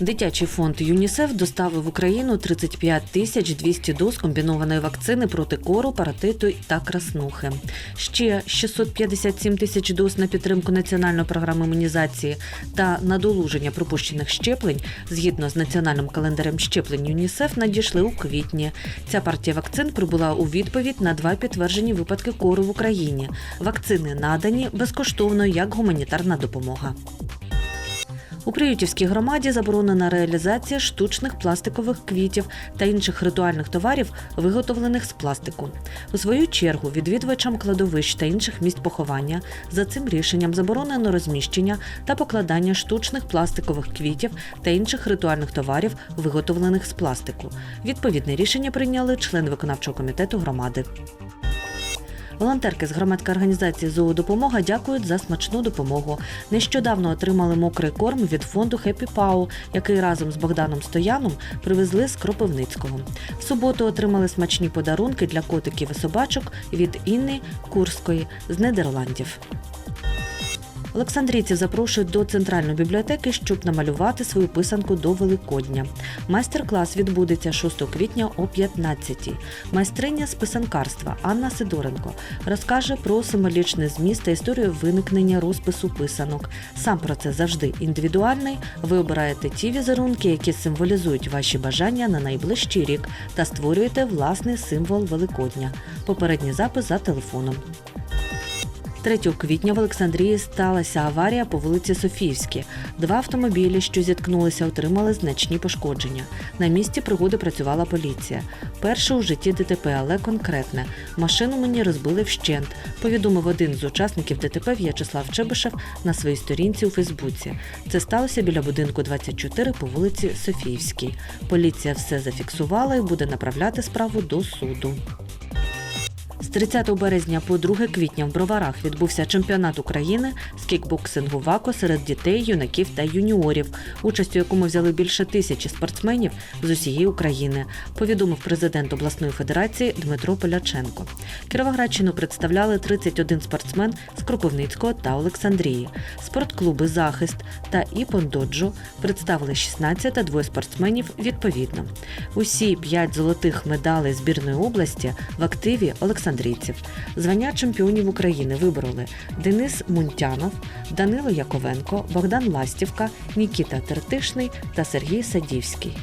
Дитячий фонд ЮНІСЕФ доставив в Україну 35 тисяч 200 доз комбінованої вакцини проти кору, паратиту та краснухи. Ще 657 тисяч доз на підтримку національної програми імунізації та надолуження пропущених щеплень згідно з національним календарем щеплень ЮНІСЕФ надійшли у квітні. Ця партія вакцин прибула у відповідь на два підтверджені випадки кору в Україні. Вакцини надані безкоштовно як гуманітарна допомога. У Приютівській громаді заборонена реалізація штучних пластикових квітів та інших ритуальних товарів, виготовлених з пластику. У свою чергу відвідувачам кладовищ та інших місць поховання за цим рішенням заборонено розміщення та покладання штучних пластикових квітів та інших ритуальних товарів, виготовлених з пластику. Відповідне рішення прийняли члени виконавчого комітету громади. Волонтерки з громадської організації «Зоодопомога» дякують за смачну допомогу. Нещодавно отримали мокрий корм від фонду «Хеппі Пау», який разом з Богданом Стояном привезли з Кропивницького. В суботу отримали смачні подарунки для котиків і собачок від Інни Курської з Нідерландів. Олександрійців запрошують до центральної бібліотеки, щоб намалювати свою писанку до Великодня. Майстер-клас відбудеться 6 квітня о 15-й. Майстриня з писанкарства Анна Сидоренко розкаже про символічний зміст та історію виникнення розпису писанок. Сам процес завжди індивідуальний. Ви обираєте ті візерунки, які символізують ваші бажання на найближчий рік, та створюєте власний символ Великодня. Попередній запис за телефоном. 3 квітня в Олександрії сталася аварія по вулиці Софіївській. Два автомобілі, що зіткнулися, отримали значні пошкодження. На місці пригоди працювала поліція. Перше у житті ДТП, але конкретне. Машину мені розбили вщент. Повідомив один з учасників ДТП В'ячеслав Чебишев на своїй сторінці у Фейсбуці. Це сталося біля будинку 24 по вулиці Софіївській. Поліція все зафіксувала і буде направляти справу до суду. З 30 березня по 2 квітня в Броварах відбувся чемпіонат України з кікбоксингу ВАКО серед дітей, юнаків та юніорів, участь у якому взяли більше тисячі спортсменів з усієї України, повідомив президент обласної федерації Дмитро Поляченко. Кіровоградщину представляли 31 спортсмен з Кропивницького та Олександрії. Спортклуби Захист та Іпондоджо представили 16 та двоє спортсменів відповідно. Усі п'ять золотих медалей збірної області в активі олександрійців. Звання чемпіонів України вибороли Денис Мунтянов, Данило Яковенко, Богдан Ластівка, Нікіта Тертишний та Сергій Садівський.